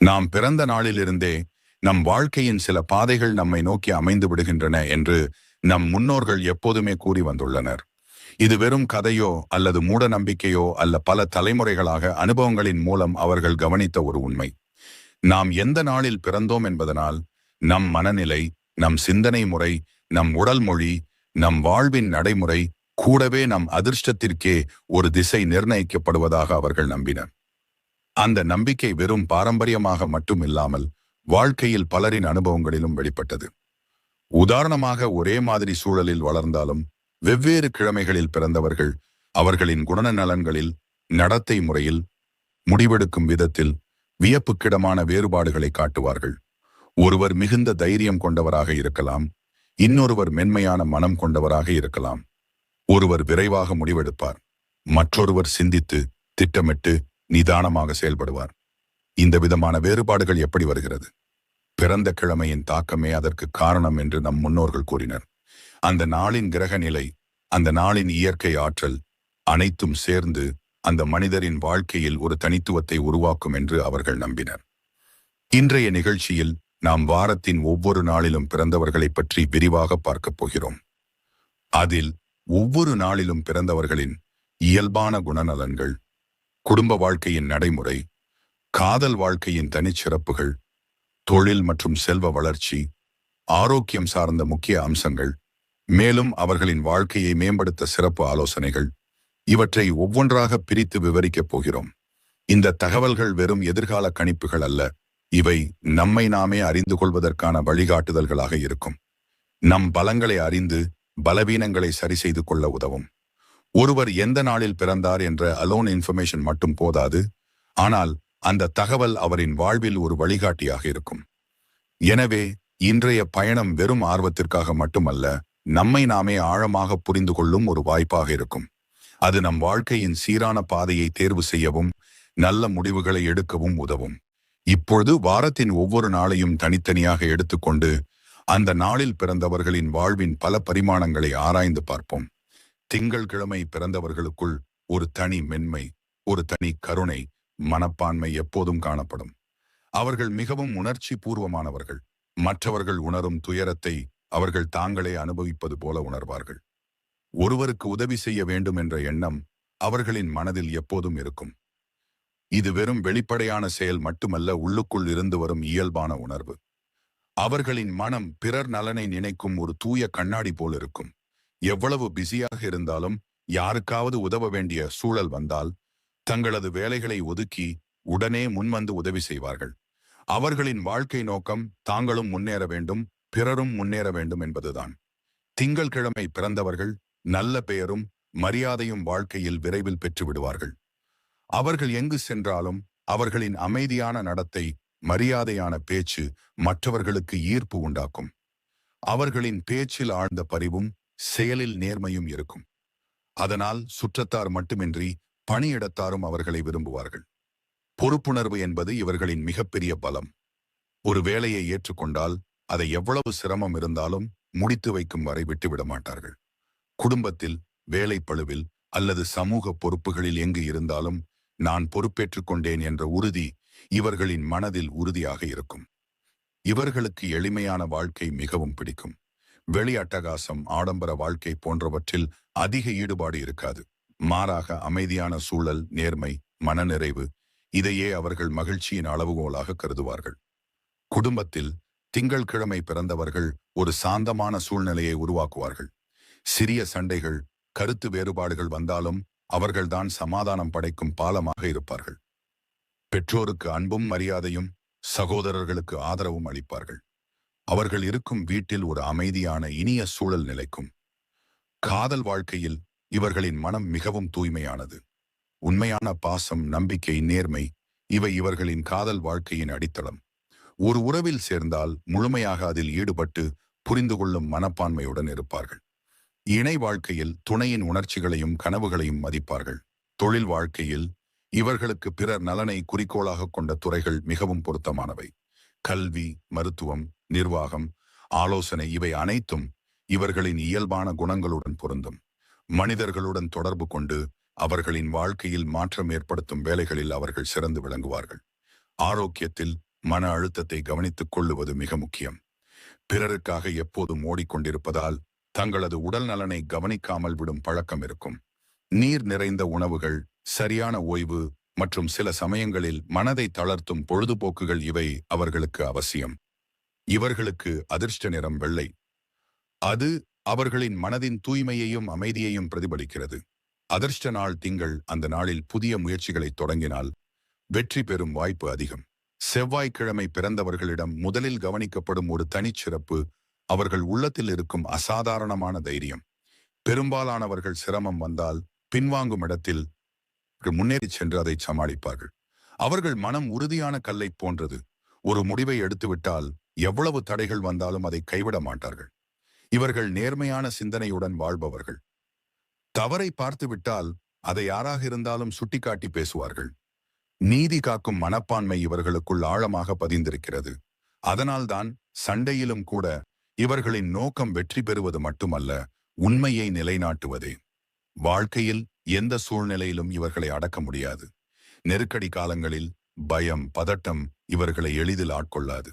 நாம் பிறந்த நாளிலிருந்தே நம் வாழ்க்கையின் சில பாதைகள் நம்மை நோக்கி அமைந்து விடுகின்றன என்று நம் முன்னோர்கள் எப்போதுமே கூறி வந்துள்ளனர். இது வெறும் கதையோ அல்லது மூட நம்பிக்கையோ அல்ல பல தலைமுறைகளாக அனுபவங்களின் மூலம் அவர்கள் கவனித்த ஒரு உண்மை. நாம் எந்த நாளில் பிறந்தோம் என்பதனால் நம் மனநிலை நம் சிந்தனை முறை நம் உடல் மொழி நம் வாழ்வின் நடைமுறை கூடவே நம் அதிர்ஷ்டத்திற்கே ஒரு திசை நிர்ணயிக்கப்படுவதாக அவர்கள் நம்பினர். அந்த நம்பிக்கை வெறும் பாரம்பரியமாக மட்டும் இல்லாமல் வாழ்க்கையில் பலரின் அனுபவங்களிலும் வெளிப்பட்டது. உதாரணமாக ஒரே மாதிரி சூழலில் வளர்ந்தாலும் வெவ்வேறு கிழமைகளில் பிறந்தவர்கள் அவர்களின் குணநலன்களில் நடத்தை முறையில் முடிவெடுக்கும் விதத்தில் வியப்புக்கிடமான வேறுபாடுகளை காட்டுவார்கள். ஒருவர் மிகுந்த தைரியம் கொண்டவராக இருக்கலாம் இன்னொருவர் மென்மையான மனம் கொண்டவராக இருக்கலாம். ஒருவர் விரைவாக முடிவெடுப்பார் மற்றொருவர் சிந்தித்து திட்டமிட்டு நிதானமாக செயல்படுவார். இந்த விதமான வேறுபாடுகள் எப்படி வருகிறது? பிறந்த கிழமையின் தாக்கமே அதற்கு காரணம் என்று நம் முன்னோர்கள் கூறினர். அந்த நாளின் கிரக நிலை அந்த நாளின் இயற்கை ஆற்றல் அனைத்தும் சேர்ந்து அந்த மனிதரின் வாழ்க்கையில் ஒரு தனித்துவத்தை உருவாக்கும் என்று அவர்கள் நம்பினர். இன்றைய நிகழ்ச்சியில் நாம் வாரத்தின் ஒவ்வொரு நாளிலும் பிறந்தவர்களை பற்றி விரிவாக பார்க்கப் போகிறோம். அதில் ஒவ்வொரு நாளிலும் பிறந்தவர்களின் இயல்பான குணநலன்கள் குடும்ப வாழ்க்கையின் நடைமுறை காதல் வாழ்க்கையின் தனிச்சிறப்புகள் தொழில் மற்றும் செல்வ வளர்ச்சி ஆரோக்கியம் சார்ந்த முக்கிய அம்சங்கள் மேலும் அவர்களின் வாழ்க்கையை மேம்படுத்த சிறப்பு ஆலோசனைகள் இவற்றை ஒவ்வொன்றாக பிரித்து விவரிக்கப் போகிறோம். இந்த தகவல்கள் வெறும் எதிர்கால கணிப்புகள் அல்ல இவை நம்மை நாமே அறிந்து கொள்வதற்கான வழிகாட்டுதல்களாக இருக்கும். நம் பலங்களை அறிந்து பலவீனங்களை சரி செய்து கொள்ள உதவும். ஒருவர் எந்த நாளில் பிறந்தார் என்ற அலோன் இன்ஃபர்மேஷன் மட்டும் போதாது. ஆனால் அந்த தகவல் அவரின் வாழ்வில் ஒரு வழிகாட்டியாக இருக்கும். எனவே இன்றைய பயணம் வெறும் ஆர்வத்திற்காக மட்டுமல்ல நம்மை நாமே ஆழமாக புரிந்து கொள்ளும் ஒரு வாய்ப்பாக இருக்கும். அது நம் வாழ்க்கையின் சீரான பாதையை தேர்வு செய்யவும் நல்ல முடிவுகளை எடுக்கவும் உதவும். இப்பொழுது வாரத்தின் ஒவ்வொரு நாளையும் தனித்தனியாக எடுத்துக்கொண்டு அந்த நாளில் பிறந்தவர்களின் வாழ்வின் பல பரிமாணங்களை ஆராய்ந்து பார்ப்போம். திங்கள் கிழமை பிறந்தவர்களுக்குள் ஒரு தனி மென்மை ஒரு தனி கருணை மனப்பான்மை எப்போதும் காணப்படும். அவர்கள் மிகவும் உணர்ச்சி பூர்வமானவர்கள். மற்றவர்கள் உணரும் துயரத்தை அவர்கள் தாங்களே அனுபவிப்பது போல உணர்வார்கள். ஒருவருக்கு உதவி செய்ய வேண்டும் என்ற எண்ணம் அவர்களின் மனதில் எப்போதும் இருக்கும். இது வெறும் வெளிப்படையான செயல் மட்டுமல்ல உள்ளுக்குள் இருந்து வரும் இயல்பான உணர்வு. அவர்களின் மனம் பிறர் நலனை நினைக்கும் ஒரு தூய கண்ணாடி போல் இருக்கும். எவ்வளவு பிஸியாக இருந்தாலும் யாருக்காவது உதவ வேண்டிய சூழல் வந்தால் தங்களது வேலைகளை ஒதுக்கி உடனே முன்வந்து உதவி செய்வார்கள். அவர்களின் வாழ்க்கை நோக்கம் தாங்களும் முன்னேற வேண்டும் பிறரும் முன்னேற வேண்டும் என்பதுதான். திங்கள் கிழமை பிறந்தவர்கள் நல்ல பெயரும் மரியாதையும் வாழ்க்கையில் விரைவில் பெற்று விடுவார்கள். அவர்கள் எங்கு சென்றாலும் அவர்களின் அமைதியான நடத்தை மரியாதையான பேச்சு மற்றவர்களுக்கு ஈர்ப்பு உண்டாக்கும். அவர்களின் பேச்சில் ஆழ்ந்த பரிவும் செயலில் நேர்மையும் இருக்கும். அதனால் சுற்றத்தார் மட்டுமின்றி பணியிடத்தாரும் அவர்களை விரும்புவார்கள். பொறுப்புணர்வு என்பது இவர்களின் மிகப்பெரிய பலம். ஒரு வேலையை ஏற்றுக்கொண்டால் அதை எவ்வளவு சிரமம் இருந்தாலும் முடித்து வைக்கும் வரை விட்டுவிட மாட்டார்கள். குடும்பத்தில் வேலைப்பழுவில் அல்லது சமூக பொறுப்புகளில் எங்கு இருந்தாலும் நான் பொறுப்பேற்றுக் கொண்டேன் என்ற உறுதி இவர்களின் மனதில் உறுதியாக இருக்கும். இவர்களுக்கு எளிமையான வாழ்க்கை மிகவும் பிடிக்கும். வெளி அட்டகாசம் ஆடம்பர வாழ்க்கை போன்றவற்றில் அதிக ஈடுபாடு இருக்காது. மாறாக அமைதியான சூழல் நேர்மை மனநிறைவு இதையே அவர்கள் மகிழ்ச்சியின் அளவுகோலாக கருதுவார்கள். குடும்பத்தில் திங்கள் கிழமை பிறந்தவர்கள் ஒரு சாந்தமான சூழ்நிலையை உருவாக்குவார்கள். சிறிய சண்டைகள் கருத்து வேறுபாடுகள் வந்தாலும் அவர்கள்தான் சமாதானம் படைக்கும் பாலமாக இருப்பார்கள். பெற்றோருக்கு அன்பும் மரியாதையும் சகோதரர்களுக்கு ஆதரவும் அளிப்பார்கள். அவர்கள் இருக்கும் வீட்டில் ஒரு அமைதியான இனிய சூழல் நிலைக்கும். காதல் வாழ்க்கையில் இவர்களின் மனம் மிகவும் தூய்மையானது. உண்மையான பாசம் நம்பிக்கை நேர்மை இவை இவர்களின் காதல் வாழ்க்கையின் அடித்தளம். ஒரு உறவில் சேர்ந்தால் முழுமையாக அதில் ஈடுபட்டு புரிந்து கொள்ளும் மனப்பான்மையுடன் இருப்பார்கள். இணை வாழ்க்கையில் துணையின் உணர்ச்சிகளையும் கனவுகளையும் மதிப்பார்கள். தொழில் வாழ்க்கையில் இவர்களுக்கு பிறர் நலனை குறிக்கோளாக கொண்ட துறைகள் மிகவும் பொருத்தமானவை. கல்வி மருத்துவம் நிர்வாகம் ஆலோசனை இவை அனைத்தும் இவர்களின் இயல்பான குணங்களுடன் பொருந்தும். மனிதர்களுடன் தொடர்பு கொண்டு அவர்களின் வாழ்க்கையில் மாற்றம் ஏற்படுத்தும் வேலைகளில் அவர்கள் சிறந்து விளங்குவார்கள். ஆரோக்கியத்தில் மன அழுத்தத்தை கவனித்துக் கொள்ளுவது மிக முக்கியம். பிறருக்காக எப்போதும் ஓடிக்கொண்டிருப்பதால் தங்களது உடல் நலனை கவனிக்காமல் விடும் பழக்கம் இருக்கும். நீர் நிறைந்த உணவுகள் சரியான ஓய்வு மற்றும் சில சமயங்களில் மனதை தளர்த்தும் பொழுதுபோக்குகள் இவை அவர்களுக்கு அவசியம். இவர்களுக்கு அதிர்ஷ்ட நிறம் வெள்ளை. அது அவர்களின் மனதின் தூய்மையையும் அமைதியையும் பிரதிபலிக்கிறது. அதிர்ஷ்ட நாள் திங்கள் அந்த நாளில் புதிய முயற்சிகளை தொடங்கினால் வெற்றி பெறும் வாய்ப்பு அதிகம். செவ்வாய்க்கிழமை பிறந்தவர்களிடம் முதலில் கவனிக்கப்படும் ஒரு தனிச்சிறப்பு அவர்கள் உள்ளத்தில் இருக்கும் அசாதாரணமான தைரியம். பெரும்பாலானவர்கள் சிரமம் வந்தால் பின்வாங்கும் இடத்தில் முன்னேறி சென்று அதை சமாளிப்பார்கள். அவர்கள் மனம் உறுதியான கல்லை போன்றது. ஒரு முடிவை எடுத்துவிட்டால் எவ்வளவு தடைகள் வந்தாலும் அதை கைவிட மாட்டார்கள். இவர்கள் நேர்மையான சிந்தனையுடன் வாழ்பவர்கள். தவறை பார்த்துவிட்டால் அதை யாராக இருந்தாலும் சுட்டிக்காட்டி பேசுவார்கள். நீதி காக்கும் மனப்பான்மை இவர்களுக்குள் ஆழமாக பதிந்திருக்கிறது. அதனால்தான் சண்டையிலும் கூட இவர்களின் நோக்கம் வெற்றி பெறுவது மட்டுமல்ல உண்மையை நிலைநாட்டுவதே. வாழ்க்கையில் எந்த சூழ்நிலையிலும் இவர்களை அடக்க முடியாது. நெருக்கடி காலங்களில் பயம் பதட்டம் இவர்களை எளிதில் ஆட்கொள்ளாது.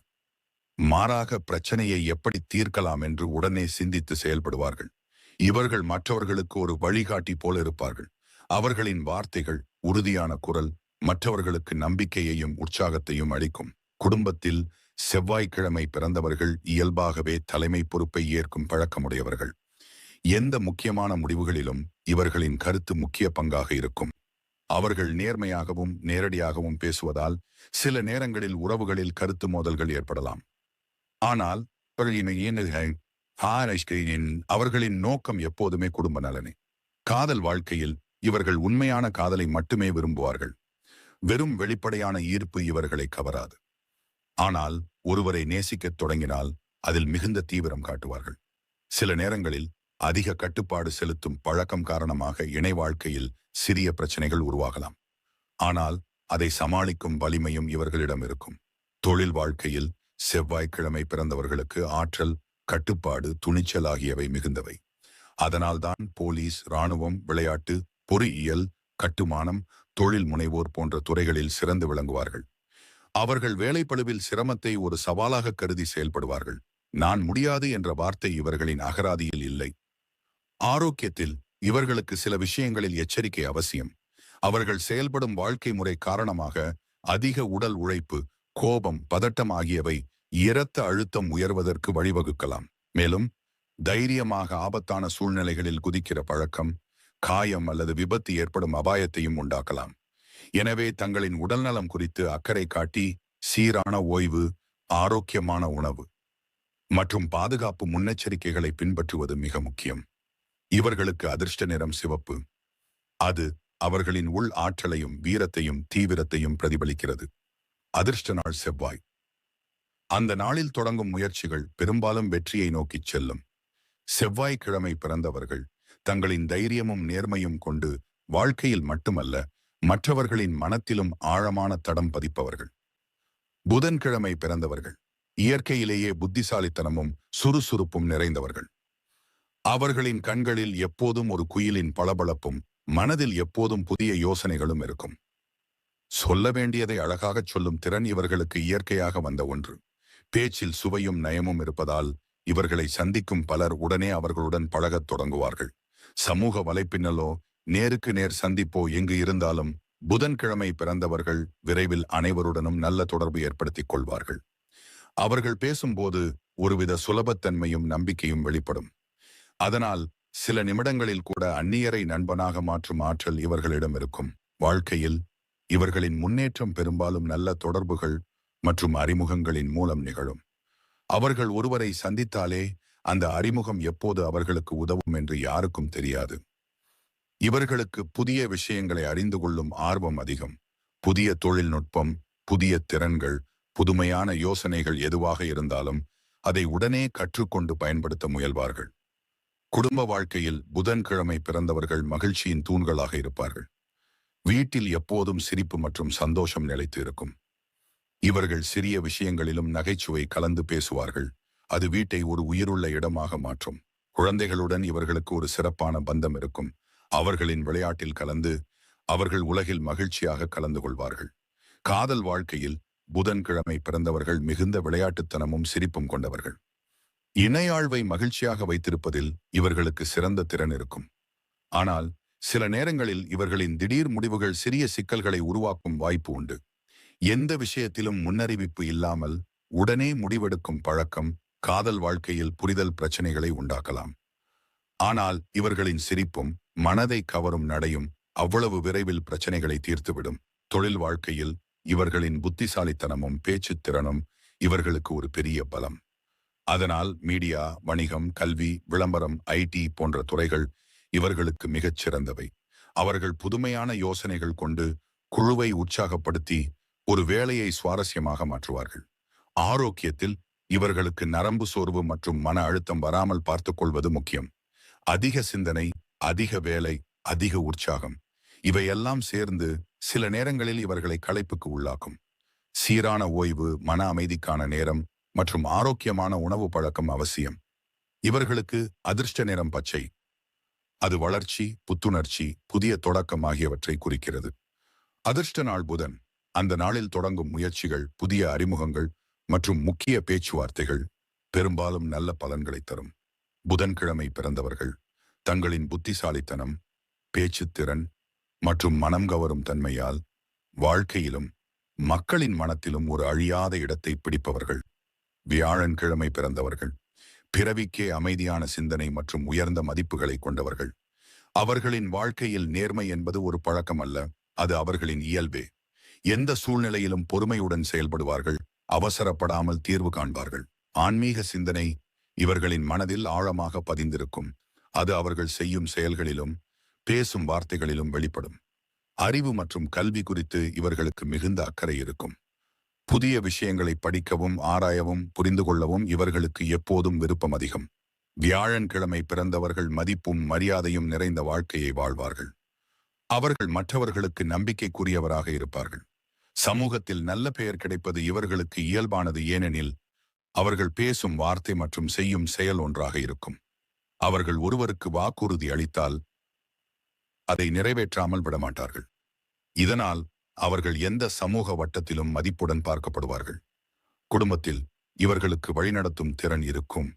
மாறாக பிரச்சனையை எப்படி தீர்க்கலாம் என்று உடனே சிந்தித்து செயல்படுவார்கள். இவர்கள் மற்றவர்களுக்கு ஒரு வழிகாட்டி போல இருப்பார்கள். அவர்களின் வார்த்தைகள் உறுதியான குரல் மற்றவர்களுக்கு நம்பிக்கையையும் உற்சாகத்தையும் அளிக்கும். குடும்பத்தில் செவ்வாய்க்கிழமை பிறந்தவர்கள் இயல்பாகவே தலைமை பொறுப்பை ஏற்கும் பழக்கமுடையவர்கள். எந்த முக்கியமான முடிவுகளிலும் இவர்களின் கருத்து முக்கிய பங்காக இருக்கும். அவர்கள் நேர்மையாகவும் நேரடியாகவும் பேசுவதால் சில நேரங்களில் உறவுகளில் கருத்து மோதல்கள் ஏற்படலாம். ஆனால் அவர்களின் நோக்கம் எப்போதுமே குடும்ப நலனே. காதல் வாழ்க்கையில் இவர்கள் உண்மையான காதலை மட்டுமே விரும்புவார்கள். வெறும் வெளிப்படையான ஈர்ப்பு இவர்களை கவராது. ஆனால் ஒருவரை நேசிக்கத் தொடங்கினால் அதில் மிகுந்த தீவிரம் காட்டுவார்கள். சில நேரங்களில் அதிக கட்டுப்பாடு செலுத்தும் பழக்கம் காரணமாக இணை வாழ்க்கையில் சிறிய பிரச்சனைகள் உருவாகலாம். ஆனால் அதை சமாளிக்கும் வலிமையும் இவர்களிடம் இருக்கும். தொழில் வாழ்க்கையில் செவ்வாய்க்கிழமை பிறந்தவர்களுக்கு ஆற்றல் கட்டுப்பாடு துணிச்சல் ஆகியவை மிகுந்தவை. அதனால்தான் போலீஸ் இராணுவம் விளையாட்டு பொறியியல் கட்டுமானம் தொழில் முனைவோர் போன்ற துறைகளில் சிறந்து விளங்குவார்கள். அவர்கள் வேலைப்பழுவில் சிரமத்தை ஒரு சவாலாக கருதி செயல்படுவார்கள். நான் முடியாது என்ற வார்த்தை இவர்களின் அகராதியில் இல்லை. ஆரோக்கியத்தில் இவர்களுக்கு சில விஷயங்களில் எச்சரிக்கை அவசியம். அவர்கள் செயல்படும் வாழ்க்கை முறை காரணமாக அதிக உடல் உழைப்பு கோபம் பதட்டம் ஆகியவை இரத்த அழுத்தம் உயர்வதற்கு வழிவகுக்கலாம். மேலும் தைரியமாக ஆபத்தான சூழ்நிலைகளில் குதிக்கிற பழக்கம் காயம் அல்லது விபத்து ஏற்படும் அபாயத்தையும் உண்டாக்கலாம். எனவே தங்களின் உடல்நலம் குறித்து அக்கறை காட்டி சீரான ஓய்வு ஆரோக்கியமான உணவு மற்றும் பாதுகாப்பு முன்னெச்சரிக்கைகளை பின்பற்றுவது மிக முக்கியம். இவர்களுக்கு அதிர்ஷ்ட நிறம் சிவப்பு. அது அவர்களின் உள் ஆற்றலையும் வீரத்தையும் தீவிரத்தையும் பிரதிபலிக்கிறது. அதிர்ஷ்ட நாள் செவ்வாய். அந்த நாளில் தொடங்கும் முயற்சிகள் பெரும்பாலும் வெற்றியை நோக்கிச் செல்லும். செவ்வாய்க்கிழமை பிறந்தவர்கள் தங்களின் தைரியமும் நேர்மையும் கொண்டு வாழ்க்கையில் மட்டுமல்ல மற்றவர்களின் மனத்திலும் ஆழமான தடம் பதிப்பவர்கள். புதன்கிழமை பிறந்தவர்கள். இயற்கையிலேயே புத்திசாலித்தனமும் சுறுசுறுப்பும் நிறைந்தவர்கள். அவர்களின் கண்களில் எப்போதும் ஒரு குயிலின் பளபளப்பும் மனதில் எப்போதும் புதிய யோசனைகளும் இருக்கும். சொல்ல வேண்டியதை அழகாகச் சொல்லும் திறன் இவர்களுக்கு இயற்கையாக வந்த ஒன்று. பேச்சில் சுவையும் நயமும் இருப்பதால் இவர்களை சந்திக்கும் பலர் உடனே அவர்களுடன் பழகத் தொடங்குவார்கள். சமூக வலைப்பின்னலோ நேருக்கு நேர் சந்திப்போ எங்கு இருந்தாலும் புதன்கிழமை பிறந்தவர்கள் விரைவில் அனைவருடனும் நல்ல தொடர்பு ஏற்படுத்திக் கொள்வார்கள். அவர்கள் பேசும்போது ஒருவித சுலபத்தன்மையும் நம்பிக்கையும் வெளிப்படும். அதனால் சில நிமிடங்களில் கூட அந்நியரை நண்பனாக மாற்றும் ஆற்றல் இவர்களிடம் இருக்கும். வாழ்க்கையில் இவர்களின் முன்னேற்றம் பெரும்பாலும் நல்ல தொடர்புகள் மற்றும் அறிமுகங்களின் மூலம் நிகழும். அவர்கள் ஒருவரை சந்தித்தாலே அந்த அறிமுகம் எப்போது அவர்களுக்கு உதவும் என்று யாருக்கும் தெரியாது. இவர்களுக்கு புதிய விஷயங்களை அறிந்து கொள்ளும் ஆர்வம் அதிகம். புதிய தொழில்நுட்பம் புதிய திறன்கள் புதுமையான யோசனைகள் எதுவாக இருந்தாலும் அதை உடனே கற்றுக்கொண்டு பயன்படுத்த முயல்வார்கள். குடும்ப வாழ்க்கையில் புதன்கிழமை பிறந்தவர்கள் மகிழ்ச்சியின் தூண்களாக இருப்பார்கள். வீட்டில் எப்போதும் சிரிப்பு மற்றும் சந்தோஷம் நிலைத்து இருக்கும். இவர்கள் சிறிய விஷயங்களிலும் நகைச்சுவை கலந்து பேசுவார்கள். அது வீட்டை ஒரு உயிருள்ள இடமாக மாற்றும். குழந்தைகளுடன் இவர்களுக்கு ஒரு சிறப்பான பந்தம் இருக்கும். அவர்களின் விளையாட்டில் கலந்து அவர்கள் உலகில் மகிழ்ச்சியாக கலந்து கொள்வார்கள். காதல் வாழ்க்கையில் புதன்கிழமை பிறந்தவர்கள் மிகுந்த விளையாட்டுத்தனமும் சிரிப்பும் கொண்டவர்கள். இணையாழ்வை மகிழ்ச்சியாக வைத்திருப்பதில் இவர்களுக்கு சிறந்த திறன் இருக்கும். ஆனால் சில நேரங்களில் இவர்களின் திடீர் முடிவுகள் சிறிய சிக்கல்களை உருவாக்கும் வாய்ப்பு உண்டு. எந்த விஷயத்திலும் முன்னறிவிப்பு இல்லாமல் உடனே முடிவெடுக்கும் பழக்கம் காதல் வாழ்க்கையில் புரிதல் பிரச்சனைகளை உண்டாக்கலாம். ஆனால் இவர்களின் சிரிப்பும் மனதை கவரும் நடையும் அவ்வளவு விரைவில் பிரச்சனைகளை தீர்த்துவிடும். தொழில் வாழ்க்கையில் இவர்களின் புத்திசாலித்தனமும் பேச்சுத் திறனும் இவர்களுக்கு ஒரு பெரிய பலம். அதனால் மீடியா வணிகம் கல்வி விளம்பரம் ஐடி போன்ற துறைகள் இவர்களுக்கு மிகச் சிறந்தவை. அவர்கள் புதுமையான யோசனைகள் கொண்டு குழுவை உற்சாகப்படுத்தி ஒரு வேலையை சுவாரஸ்யமாக மாற்றுவார்கள். ஆரோக்கியத்தில் இவர்களுக்கு நரம்பு சோர்வு மற்றும் மன அழுத்தம் வராமல் பார்த்துக் கொள்வது முக்கியம். அதிக சிந்தனை அதிக வேலை அதிக உற்சாகம் இவையெல்லாம் சேர்ந்து சில நேரங்களில் இவர்களை களைப்புக்கு உள்ளாக்கும். சீரான ஓய்வு மன அமைதிக்கான நேரம் மற்றும் ஆரோக்கியமான உணவு பழக்கம் அவசியம். இவர்களுக்கு அதிர்ஷ்ட நிறம் பச்சை. அது வளர்ச்சி புத்துணர்ச்சி புதிய தொடக்கம் ஆகியவற்றை குறிக்கிறது. அதிர்ஷ்ட நாள் புதன். அந்த நாளில் தொடங்கும் முயற்சிகள் புதிய அறிமுகங்கள் மற்றும் முக்கிய பேச்சுவார்த்தைகள் பெரும்பாலும் நல்ல பலன்களை தரும். புதன்கிழமை பிறந்தவர்கள் தங்களின் புத்திசாலித்தனம் பேச்சுத்திறன் மற்றும் மனம் கவரும் தன்மையால் வாழ்க்கையிலும் மக்களின் மனத்திலும் ஒரு அழியாத இடத்தை பிடிப்பவர்கள். வியாழன்கிழமை பிறந்தவர்கள். பிறவிக்கே அமைதியான சிந்தனை மற்றும் உயர்ந்த மதிப்புகளை கொண்டவர்கள். அவர்களின் வாழ்க்கையில் நேர்மை என்பது ஒரு பழக்கம் அல்ல அது அவர்களின் இயல்பே. எந்த சூழ்நிலையிலும் பொறுமையுடன் செயல்படுவார்கள் அவசரப்படாமல் தீர்வு காண்பார்கள். ஆன்மீக சிந்தனை இவர்களின் மனதில் ஆழமாக பதிந்திருக்கும். அது அவர்கள் செய்யும் செயல்களிலும் பேசும் வார்த்தைகளிலும் வெளிப்படும். அறிவு மற்றும் கல்வி குறித்து இவர்களுக்கு மிகுந்த அக்கறை இருக்கும். புதிய விஷயங்களை படிக்கவும் ஆராயவும் புரிந்து கொள்ளவும் இவர்களுக்கு எப்போதும் விருப்பம் அதிகம். வியாழன்கிழமை பிறந்தவர்கள் மதிப்பும் மரியாதையும் நிறைந்த வாழ்க்கையை வாழ்வார்கள். அவர்கள் மற்றவர்களுக்கு நம்பிக்கைக்குரியவராக இருப்பார்கள். சமூகத்தில் நல்ல பெயர் கிடைப்பது இவர்களுக்கு இயல்பானது ஏனெனில் அவர்கள் பேசும் வார்த்தை மற்றும் செய்யும் செயல் ஒன்றாக இருக்கும். அவர்கள் ஒருவருக்கு வாக்குறுதி அளித்தால் அதை நிறைவேற்றாமல் விடமாட்டார்கள். இதனால் அவர்கள் எந்த சமூக வட்டத்திலும் மதிப்புடன் பார்க்கப்படுவார்கள். குடும்பத்தில் இவர்களுக்கு வழிநடத்தும் திறன் இருக்கும்.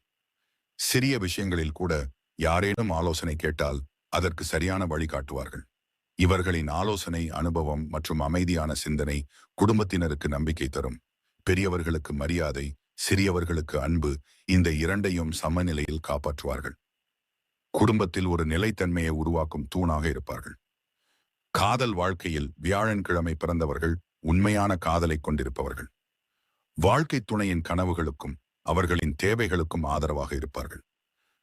சிறிய விஷயங்களில் கூட யாரேனும் ஆலோசனை கேட்டால் அதற்கு சரியான வழிகாட்டுவார்கள் இவர்களின் ஆலோசனை அனுபவம் மற்றும் அமைதியான சிந்தனை குடும்பத்தினருக்கு நம்பிக்கை தரும். பெரியவர்களுக்கு மரியாதை சிறியவர்களுக்கு அன்பு இந்த இரண்டையும் சமநிலையில் காப்பாற்றுவார்கள். குடும்பத்தில் ஒரு நிலைத்தன்மையை உருவாக்கும் தூணாக இருப்பார்கள். காதல் வாழ்க்கையில் வியாழன்கிழமை பிறந்தவர்கள் உண்மையான காதலை கொண்டிருப்பவர்கள். வாழ்க்கை துணையின் கனவுகளுக்கும் அவர்களின் தேவைகளுக்கும் ஆதரவாக இருப்பார்கள்.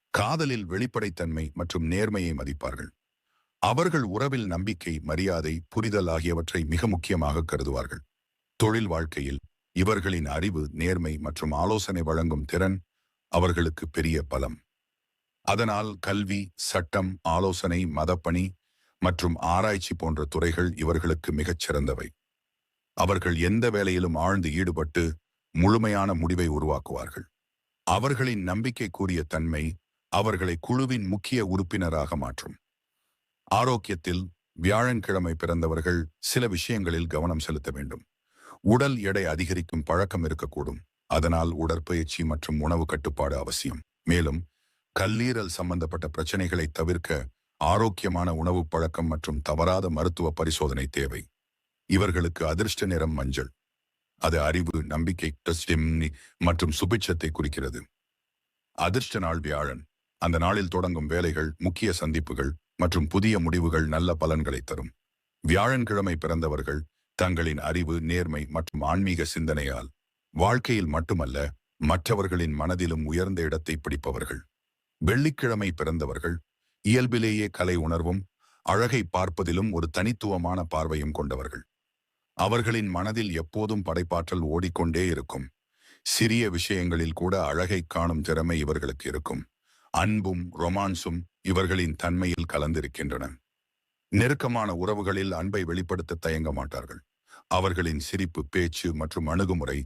காதலில் வெளிப்படைத்தன்மை மற்றும் நேர்மையை மதிப்பார்கள். அவர்கள் உறவில் நம்பிக்கை மரியாதை புரிதல் ஆகியவற்றை மிக முக்கியமாக கருதுவார்கள். தொழில் வாழ்க்கையில் இவர்களின் அறிவு நேர்மை மற்றும் ஆலோசனை வழங்கும் திறன் அவர்களுக்கு பெரிய பலம். அதனால் கல்வி சட்டம் ஆலோசனை மதப்பணி மற்றும் ஆராய்ச்சி போன்ற துறைகள் இவர்களுக்கு மிகச் சிறந்தவை. அவர்கள் எந்த வேலையிலும் ஆழ்ந்து ஈடுபட்டு முழுமையான முடிவை உருவாக்குவார்கள். அவர்களின் நம்பிக்கைக்குரிய தன்மை அவர்களை குழுவின் முக்கிய உறுப்பினராக மாற்றும். ஆரோக்கியத்தில் வியாழன்கிழமை பிறந்தவர்கள் சில விஷயங்களில் கவனம் செலுத்த வேண்டும். உடல் எடை அதிகரிக்கும் பழக்கம் இருக்கக்கூடும். அதனால் உடற்பயிற்சி மற்றும் உணவு கட்டுப்பாடு அவசியம். மேலும் கல்லீரல் சம்பந்தப்பட்ட பிரச்சனைகளை தவிர்க்க ஆரோக்கியமான உணவு பழக்கம் மற்றும் தவறாத மருத்துவ பரிசோதனை தேவை. இவர்களுக்கு அதிர்ஷ்ட நிறம் மஞ்சள். அது அறிவு நம்பிக்கை மற்றும் சுபிட்சத்தை குறிக்கிறது. அதிர்ஷ்ட நாள் வியாழன். அந்த நாளில் தொடங்கும் வேலைகள் முக்கிய சந்திப்புகள் மற்றும் புதிய முடிவுகள் நல்ல பலன்களை தரும். வியாழன்கிழமை பிறந்தவர்கள் தங்களின் அறிவு நேர்மை மற்றும் ஆன்மீக சிந்தனையால் வாழ்க்கையில் மட்டுமல்ல மற்றவர்களின் மனதிலும் உயர்ந்த இடத்தை பிடிப்பவர்கள். வெள்ளிக்கிழமை பிறந்தவர்கள் இயல்பிலேயே கலை உணர்வும் அழகை பார்ப்பதிலும் ஒரு தனித்துவமான பார்வையும் கொண்டவர்கள். அவர்களின் மனதில் எப்போதும் படைப்பாற்றல் ஓடிக்கொண்டே இருக்கும். சிறிய விஷயங்களில் கூட அழகை காணும் திறமை இவர்களுக்கு இருக்கும். அன்பும் ரொமான்ஸும் இவர்களின் தன்மையில் கலந்திருக்கின்றன. நெருக்கமான உறவுகளில் அன்பை வெளிப்படுத்த தயங்க மாட்டார்கள். அவர்களின் சிரிப்பு பேச்சு மற்றும் அணுகுமுறை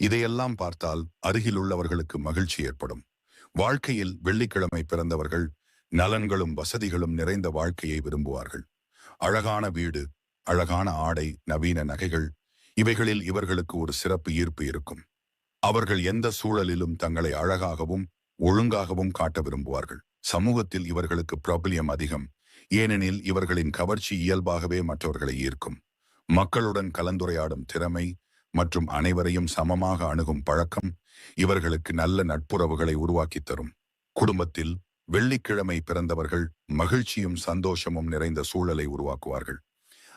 இதையெல்லாம் பார்த்தால் அருகிலுள்ளவர்களுக்கு மகிழ்ச்சி ஏற்படும். வாழ்க்கையில் வெள்ளிக்கிழமை பிறந்தவர்கள் நலன்களும் வசதிகளும் நிறைந்த வாழ்க்கையை விரும்புவார்கள். அழகான வீடு அழகான ஆடை நவீன நகைகள் இவைகளில் இவர்களுக்கு ஒரு சிறப்பு ஈர்ப்பு இருக்கும். அவர்கள் எந்த சூழலிலும் தங்களை அழகாகவும் ஒழுங்காகவும் காட்ட விரும்புவார்கள். சமூகத்தில் இவர்களுக்கு பிரபல்யம் அதிகம். ஏனெனில் இவர்களின் கவர்ச்சி இயல்பாகவே மற்றவர்களை ஈர்க்கும். மக்களுடன் கலந்துரையாடும் திறமை மற்றும் அனைவரையும் சமமாக அணுகும் பழக்கம் இவர்களுக்கு நல்ல நட்புறவுகளை உருவாக்கித் தரும். குடும்பத்தில் வெள்ளிக்கிழமை பிறந்தவர்கள் மகிழ்ச்சியும் சந்தோஷமும் நிறைந்த சூழலை உருவாக்குவார்கள்.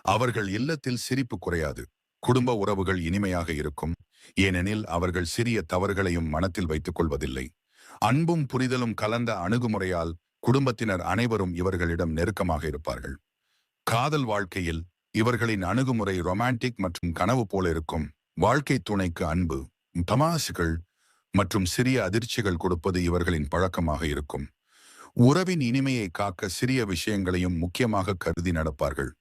அவர்கள் இல்லத்தில் சிரிப்பு குறையாது. குடும்ப உறவுகள் இனிமையாக இருக்கும். ஏனெனில் அவர்கள் சிறிய தவறுகளையும் மனத்தில் வைத்துக் கொள்வதில்லை. அன்பும் புரிதலும் கலந்த அணுகுமுறையால் குடும்பத்தினர் அனைவரும் இவர்களிடம் நெருக்கமாக இருப்பார்கள். காதல் வாழ்க்கையில் இவர்களின் அணுகுமுறை ரொமான்டிக் மற்றும் கனவு போல இருக்கும். வாழ்க்கை துணைக்கு அன்பு தமாசுகள் மற்றும் சிறிய அதிர்ச்சிகள் கொடுப்பது இவர்களின் பழக்கமாக இருக்கும். உறவின் இனிமையை காக்க சிறிய விஷயங்களையும் முக்கியமாக கருதி நடப்பார்கள்.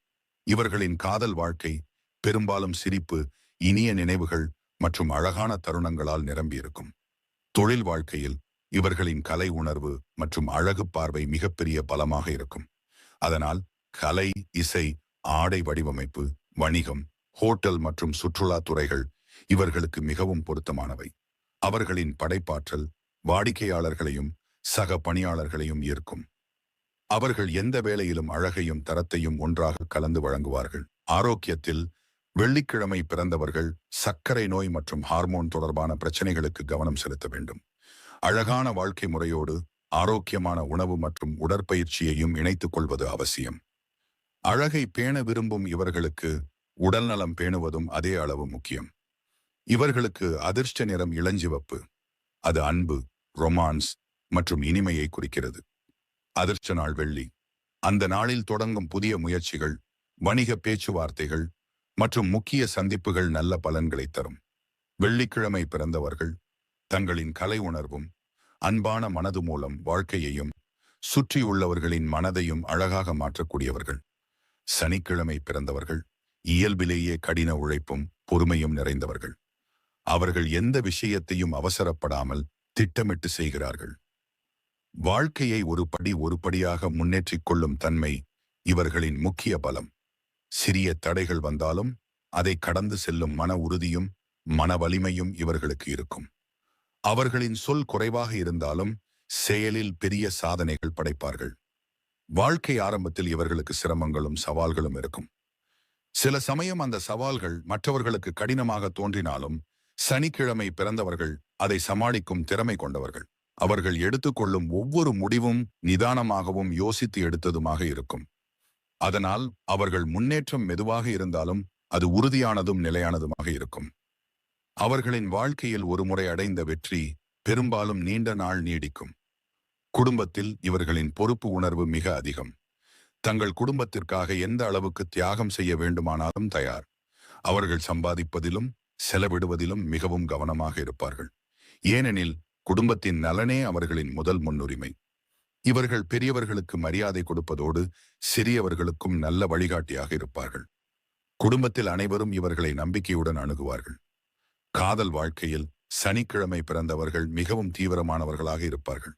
இவர்களின் காதல் வாழ்க்கை பெரும்பாலும் சிரிப்பு இனிய நினைவுகள் மற்றும் அழகான தருணங்களால் நிரம்பியிருக்கும். தொழில் வாழ்க்கையில் இவர்களின் கலை உணர்வு மற்றும் அழகு பார்வை மிகப்பெரிய பலமாக இருக்கும். அதனால் கலை இசை ஆடை வடிவமைப்பு வணிகம் ஹோட்டல் மற்றும் சுற்றுலா துறைகள் இவர்களுக்கு மிகவும் பொருத்தமானவை. அவர்களின் படைப்பாற்றல் வாடிக்கையாளர்களையும் சக பணியாளர்களையும் ஈர்க்கும். அவர்கள் எந்த வேளையிலும் அழகையும் தரத்தையும் ஒன்றாக கலந்து வழங்குவார்கள். ஆரோக்கியத்தில் வெள்ளிக்கிழமை பிறந்தவர்கள் சர்க்கரை நோய் மற்றும் ஹார்மோன் தொடர்பான பிரச்சனைகளுக்கு கவனம் செலுத்த வேண்டும். அழகான வாழ்க்கை முறையோடு ஆரோக்கியமான உணவு மற்றும் உடற்பயிற்சியையும் இணைத்துக் கொள்வது அவசியம். அழகை பேண விரும்பும் இவர்களுக்கு உடல்நலம் பேணுவதும் அதே அளவு முக்கியம். இவர்களுக்கு அதிர்ஷ்ட நிறம் இளஞ்சிவப்பு அது அன்பு ரொமான்ஸ் மற்றும் இனிமையை குறிக்கிறது. அதிர்ஷ்ட நாள் வெள்ளி. அந்த நாளில் தொடங்கும் புதிய முயற்சிகள் வணிக பேச்சுவார்த்தைகள் மற்றும் முக்கிய சந்திப்புகள் நல்ல பலன்களை தரும். வெள்ளிக்கிழமை பிறந்தவர்கள் தங்களின் கலை உணர்வும் அன்பான மனது மூலம் வாழ்க்கையையும் சுற்றியுள்ளவர்களின் மனதையும் அழகாக மாற்றக்கூடியவர்கள். சனிக்கிழமை பிறந்தவர்கள் இயல்பிலேயே கடின உழைப்பும் பொறுமையும் நிறைந்தவர்கள். அவர்கள் எந்த விஷயத்தையும் அவசரப்படாமல் திட்டமிட்டு செய்கிறார்கள். வாழ்க்கையை ஒரு படி ஒரு படியாக முன்னேற்றிக் கொள்ளும் தன்மை இவர்களின் முக்கிய பலம். சிறிய தடைகள் வந்தாலும் அதை கடந்து செல்லும் மன உறுதியும் மன வலிமையும் இவர்களுக்கு இருக்கும். அவர்களின் சொல் குறைவாக இருந்தாலும் செயலில் பெரிய சாதனைகள் படைப்பார்கள். வாழ்க்கை ஆரம்பத்தில் இவர்களுக்கு சிரமங்களும் சவால்களும் இருக்கும். சில சமயம் அந்த சவால்கள் மற்றவர்களுக்கு கடினமாக தோன்றினாலும் சனிக்கிழமை பிறந்தவர்கள் அதை சமாளிக்கும் திறமை கொண்டவர்கள். அவர்கள் எடுத்துக்கொள்ளும் ஒவ்வொரு முடிவும் நிதானமாகவும் யோசித்து எடுத்ததுமாக இருக்கும். அதனால் அவர்கள் முன்னேற்றம் மெதுவாக இருந்தாலும் அது உறுதியானதும் நிலையானதுமாக இருக்கும். அவர்களின் வாழ்க்கையில் ஒருமுறை அடைந்த வெற்றி பெரும்பாலும் நீண்ட நாள் நீடிக்கும். குடும்பத்தில் இவர்களின் பொறுப்பு உணர்வு மிக அதிகம். தங்கள் குடும்பத்திற்காக எந்த அளவுக்கு தியாகம் செய்ய வேண்டுமானாலும் தயார். அவர்கள் சம்பாதிப்பதிலும் செலவிடுவதிலும் மிகவும் கவனமாக இருப்பார்கள். ஏனெனில் குடும்பத்தின் நலனே அவர்களின் முதல் முன்னுரிமை. இவர்கள் பெரியவர்களுக்கு மரியாதை கொடுப்பதோடு சிறியவர்களுக்கும் நல்ல வழிகாட்டியாக இருப்பார்கள். குடும்பத்தில் அனைவரும் இவர்களை நம்பிக்கையுடன் அணுகுவார்கள். காதல் வாழ்க்கையில் சனிக்கிழமை பிறந்தவர்கள் மிகவும் தீவிரமானவர்களாக இருப்பார்கள்.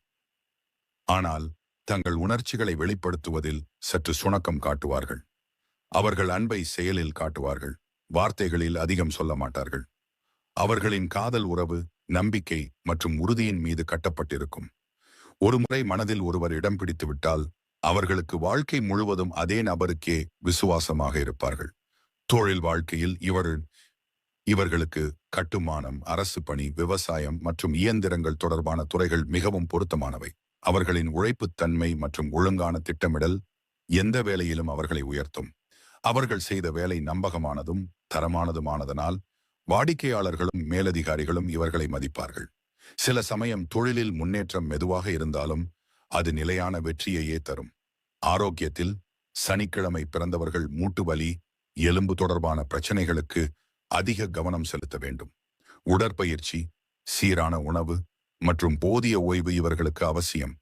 ஆனால் தங்கள் உணர்ச்சிகளை வெளிப்படுத்துவதில் சற்று சுணக்கம் காட்டுவார்கள். அவர்கள் அன்பை செயலில் காட்டுவார்கள். வார்த்தைகளில் அதிகம் சொல்ல மாட்டார்கள். அவர்களின் காதல் உறவு நம்பிக்கை மற்றும் உறுதியின் மீது கட்டப்பட்டிருக்கும். ஒருமுறை மனதில் ஒருவர் இடம் பிடித்துவிட்டால் அவர்களுக்கு வாழ்க்கை முழுவதும் அதே நபருக்கே விசுவாசமாக இருப்பார்கள். தொழில் வாழ்க்கையில் இவர் இவர்களுக்கு கட்டுமானம் அரசு பணி விவசாயம் மற்றும் இயந்திரங்கள் தொடர்பான துறைகள் மிகவும் பொருத்தமானவை. அவர்களின் உழைப்புத்தன்மை மற்றும் ஒழுங்கான திட்டமிடல் எந்த வேலையிலும் அவர்களை உயர்த்தும். அவர்கள் செய்த வேலை நம்பகமானதும் தரமானதுமானதனால் வாடிக்கையாளர்களும் மேலதிகாரிகளும் இவர்களை மதிப்பார்கள். சில சமயம் தொழிலில் முன்னேற்றம் மெதுவாக இருந்தாலும் அது நிலையான வெற்றியையே தரும். ஆரோக்கியத்தில் சனிக்கிழமை பிறந்தவர்கள் மூட்டு வலி எலும்பு தொடர்பான பிரச்சனைகளுக்கு அதிக கவனம் செலுத்த வேண்டும். உடற்பயிற்சி சீரான உணவு மற்றும் போதிய ஓய்வு இவர்களுக்கு அவசியம்.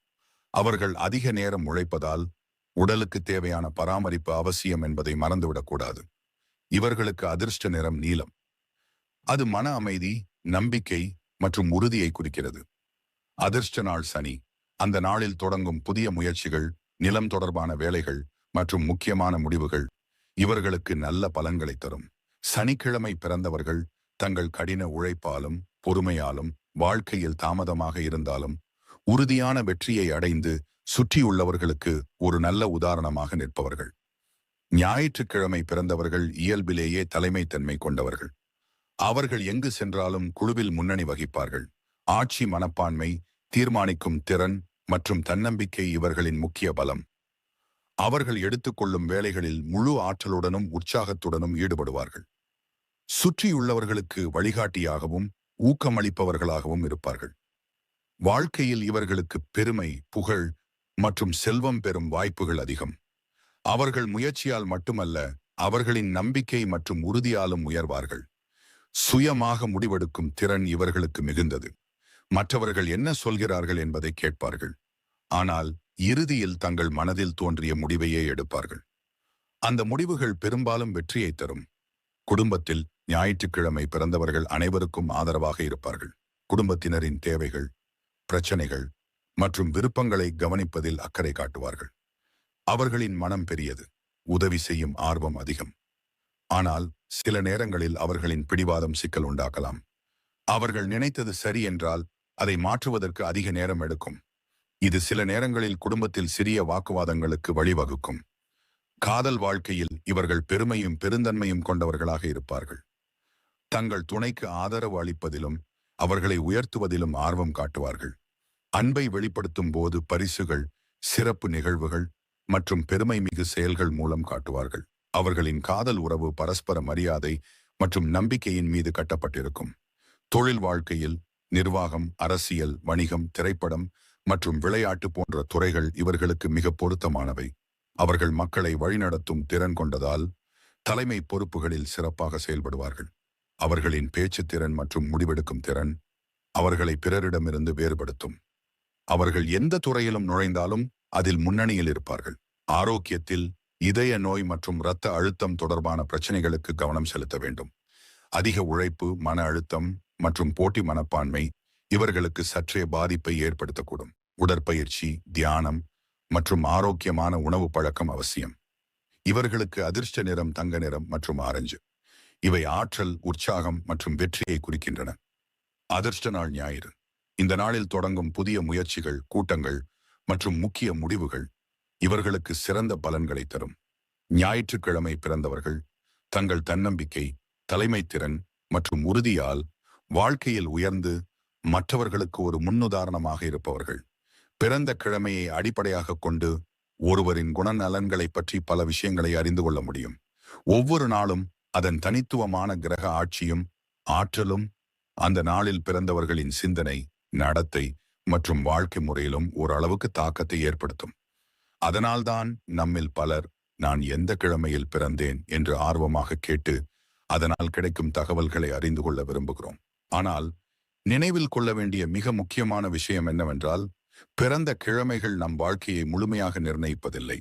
அவர்கள் அதிக நேரம் உழைப்பதால் உடலுக்கு தேவையான பராமரிப்பு அவசியம் என்பதை மறந்துவிடக்கூடாது. இவர்களுக்கு அதிர்ஷ்ட நிறம் நீலம். அது மன அமைதி நம்பிக்கை மற்றும் உறுதியை குறிக்கிறது. அதிர்ஷ்ட நாள் சனி. அந்த நாளில் தொடங்கும் புதிய முயற்சிகள் நிலம் தொடர்பான வேலைகள் மற்றும் முக்கியமான முடிவுகள் இவர்களுக்கு நல்ல பலன்களை தரும். சனிக்கிழமை பிறந்தவர்கள் தங்கள் கடின உழைப்பாலும் பொறுமையாலும் வாழ்க்கையில் தாமதமாக இருந்தாலும் உறுதியான வெற்றியை அடைந்து சுற்றியுள்ளவர்களுக்கு ஒரு நல்ல உதாரணமாக நிற்பவர்கள். ஞாயிற்றுக்கிழமை பிறந்தவர்கள் இயல்பிலேயே தலைமைத்தன்மை கொண்டவர்கள். அவர்கள் எங்கு சென்றாலும் குழுவில் முன்னணி வகிப்பார்கள். ஆட்சி மனப்பான்மை தீர்மானிக்கும் திறன் மற்றும் தன்னம்பிக்கை இவர்களின் முக்கிய பலம். அவர்கள் எடுத்துக்கொள்ளும் வேலைகளில் முழு ஆற்றலுடனும் உற்சாகத்துடனும் ஈடுபடுவார்கள். சுற்றியுள்ளவர்களுக்கு வழிகாட்டியாகவும் ஊக்கமளிப்பவர்களாகவும் இருப்பார்கள். வாழ்க்கையில் இவர்களுக்கு பெருமை புகழ் மற்றும் செல்வம் பெறும் வாய்ப்புகள் அதிகம். அவர்கள் முயற்சியால் மட்டுமல்ல அவர்களின் நம்பிக்கை மற்றும் உறுதியாலும் உயர்வார்கள். சுயமாக முடிவெடுக்கும் திறன் இவர்களுக்கு மிகுந்தது. மற்றவர்கள் என்ன சொல்கிறார்கள் என்பதை கேட்பார்கள். ஆனால் இறுதியில் தங்கள் மனதில் தோன்றிய முடிவையே எடுப்பார்கள். அந்த முடிவுகள் பெரும்பாலும் வெற்றியை தரும். குடும்பத்தில் ஞாயிற்றுக்கிழமை பிறந்தவர்கள் அனைவருக்கும் ஆதரவாக இருப்பார்கள். குடும்பத்தினரின் தேவைகள் பிரச்சனைகள் மற்றும் விருப்பங்களை கவனிப்பதில் அக்கறை காட்டுவார்கள். அவர்களின் மனம் பெரியது. உதவி செய்யும் ஆர்வம் அதிகம். ஆனால் சில நேரங்களில் அவர்களின் பிடிவாதம் சிக்கல் உண்டாக்கலாம். அவர்கள் நினைத்தது சரி என்றால் அதை மாற்றுவதற்கு அதிக நேரம் எடுக்கும். இது சில நேரங்களில் குடும்பத்தில் சிறிய வாக்குவாதங்களுக்கு வழிவகுக்கும். காதல் வாழ்க்கையில் இவர்கள் பெருமையும் பெருந்தன்மையும் கொண்டவர்களாக இருப்பார்கள். தங்கள் துணைக்கு ஆதரவு அளிப்பதிலும் அவர்களை உயர்த்துவதிலும் ஆர்வம் காட்டுவார்கள். அன்பை வெளிப்படுத்தும் போது பரிசுகள் சிறப்பு நிகழ்வுகள் மற்றும் பெருமை மிகு செயல்கள் மூலம் காட்டுவார்கள். அவர்களின் காதல் உறவு பரஸ்பர மரியாதை மற்றும் நம்பிக்கையின் மீது கட்டப்பட்டிருக்கும். தொழில் வாழ்க்கையில் நிர்வாகம் அரசியல் வணிகம் திரைப்படம் மற்றும் விளையாட்டு போன்ற துறைகள் இவர்களுக்கு மிக பொருத்தமானவை. அவர்கள் மக்களை வழிநடத்தும் திறன் கொண்டதால் தலைமை பொறுப்புகளில் சிறப்பாக செயல்படுவார்கள். அவர்களின் பேச்சு திறன் மற்றும் முடிவெடுக்கும் திறன் அவர்களை பிறரிடமிருந்து வேறுபடுத்தும். அவர்கள் எந்த துறையிலும் நுழைந்தாலும் அதில் முன்னணியில் இருப்பார்கள். ஆரோக்கியத்தில் இதய நோய் மற்றும் இரத்த அழுத்தம் தொடர்பான பிரச்சனைகளுக்கு கவனம் செலுத்த வேண்டும். அதிக உழைப்பு மன அழுத்தம் மற்றும் போட்டி மனப்பான்மை இவர்களுக்கு சற்றே பாதிப்பை ஏற்படுத்தக்கூடும். உடற்பயிற்சி தியானம் மற்றும் ஆரோக்கியமான உணவு பழக்கம் அவசியம். இவர்களுக்கு அதிர்ஷ்ட நிறம் தங்க நிறம் மற்றும் ஆரஞ்சு. இவை ஆற்றல் உற்சாகம் மற்றும் வெற்றியை குறிக்கின்றன. அதிர்ஷ்ட நாள் ஞாயிறு. இந்த நாளில் தொடங்கும் புதிய முயற்சிகள் கூட்டங்கள் மற்றும் முக்கிய முடிவுகள் இவர்களுக்கு சிறந்த பலன்களை தரும். ஞாயிற்றுக்கிழமை பிறந்தவர்கள் தங்கள் தன்னம்பிக்கை தலைமைத்திறன் மற்றும் உறுதியால் வாழ்க்கையில் உயர்ந்து மற்றவர்களுக்கு ஒரு முன்னுதாரணமாக இருப்பவர்கள். பிறந்த கிழமையை அடிப்படையாக கொண்டு ஒருவரின் குணநலன்களை பற்றி பல விஷயங்களை அறிந்து கொள்ள முடியும். ஒவ்வொரு நாளும் அதன் தனித்துவமான கிரக ஆட்சியும் ஆற்றலும் அந்த நாளில் பிறந்தவர்களின் சிந்தனை நடத்தை மற்றும் வாழ்க்கை முறையிலும் ஓரளவுக்கு தாக்கத்தை ஏற்படுத்தும். அதனால்தான் நம்மில் பலர் நான் எந்த கிழமையில் பிறந்தேன்? என்று ஆர்வமாக கேட்டு அதனால் கிடைக்கும் தகவல்களை அறிந்து கொள்ள விரும்புகிறோம். ஆனால் நினைவில் கொள்ள வேண்டிய மிக முக்கியமான விஷயம் என்னவென்றால் பிறந்த கிழமைகள் நம் வாழ்க்கையை முழுமையாக நிர்ணயிப்பதில்லை.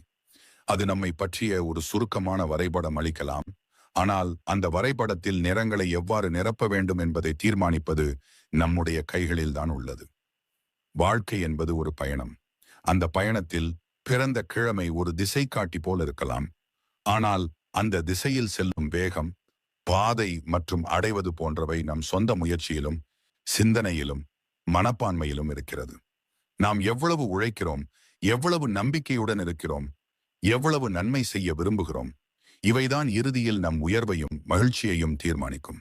அது நம்மை பற்றிய ஒரு சுருக்கமான வரைபடம் அளிக்கலாம். ஆனால் அந்த வரைபடத்தில் நிறங்களை எவ்வாறு நிரப்ப வேண்டும் என்பதை தீர்மானிப்பது நம்முடைய கைகளில்தான் உள்ளது. வாழ்க்கை என்பது ஒரு பயணம். அந்த பயணத்தில் பிறந்த கிழமை ஒரு திசை காட்டி போல் இருக்கலாம். ஆனால் அந்த திசையில் செல்லும் வேகம் பாதை மற்றும் அடைவது போன்றவை நம் சொந்த முயற்சியிலும் சிந்தனையிலும் மனப்பான்மையிலும் இருக்கிறது. நாம் எவ்வளவு உழைக்கிறோம் எவ்வளவு நம்பிக்கையுடன் இருக்கிறோம் எவ்வளவு நன்மை செய்ய விரும்புகிறோம் இவைதான் இறுதியில் நம் உயர்வையும் மகிழ்ச்சியையும் தீர்மானிக்கும்.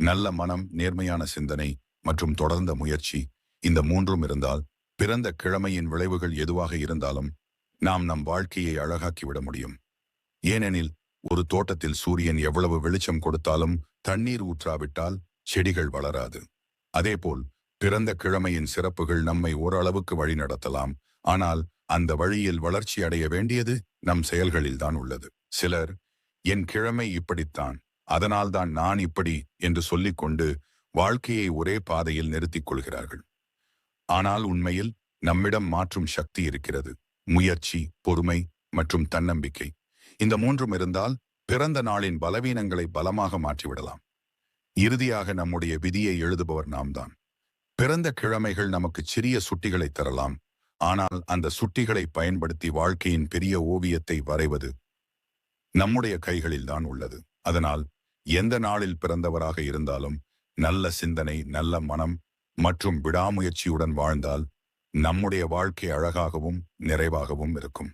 நல்ல மனம் நேர்மையான சிந்தனை மற்றும் தொடர்ந்த முயற்சி இந்த மூன்றும் இருந்தால் பிறந்த கிழமையின் விளைவுகள் எதுவாக இருந்தாலும் நாம் நம் வாழ்க்கையை அழகாக்கிவிட முடியும். ஏனெனில் ஒரு தோட்டத்தில் சூரியன் எவ்வளவு வெளிச்சம் கொடுத்தாலும் தண்ணீர் ஊற்றாவிட்டால் செடிகள் வளராது. அதேபோல் பிறந்த கிழமையின் சிறப்புகள் நம்மை ஓரளவுக்கு வழிநடத்தலாம் ஆனால் அந்த வழியில் வளர்ச்சி அடைய வேண்டியது நம் செயல்களில்தான் உள்ளது. சிலர் என் கிழமை இப்படித்தான். அதனால்தான் நான் இப்படி என்று சொல்லிக்கொண்டு வாழ்க்கையை ஒரே பாதையில் நிறுத்திக் கொள்கிறார்கள். ஆனால் உண்மையில் நம்மிடம் மாற்றும் சக்தி இருக்கிறது. முயற்சி பொறுமை மற்றும் தன்னம்பிக்கை. இந்த மூன்றும் இருந்தால் பிறந்த நாளின் பலவீனங்களை பலமாக மாற்றிவிடலாம். இறுதியாக நம்முடைய விதியை எழுதுபவர் நாம்தான். பிறந்த கிழமைகள் நமக்கு சிறிய சுட்டிகளை தரலாம். ஆனால் அந்த சுட்டிகளை பயன்படுத்தி வாழ்க்கையின் பெரிய ஓவியத்தை வரைவது நம்முடைய கைகளில்தான் உள்ளது. அதனால் எந்த நாளில் பிறந்தவராக இருந்தாலும் நல்ல சிந்தனை நல்ல மனம் மற்றும் விடாமுயற்சியுடன் வாழ்ந்தால் நம்முடைய வாழ்க்கை அழகாகவும் நிறைவாகவும் இருக்கும்.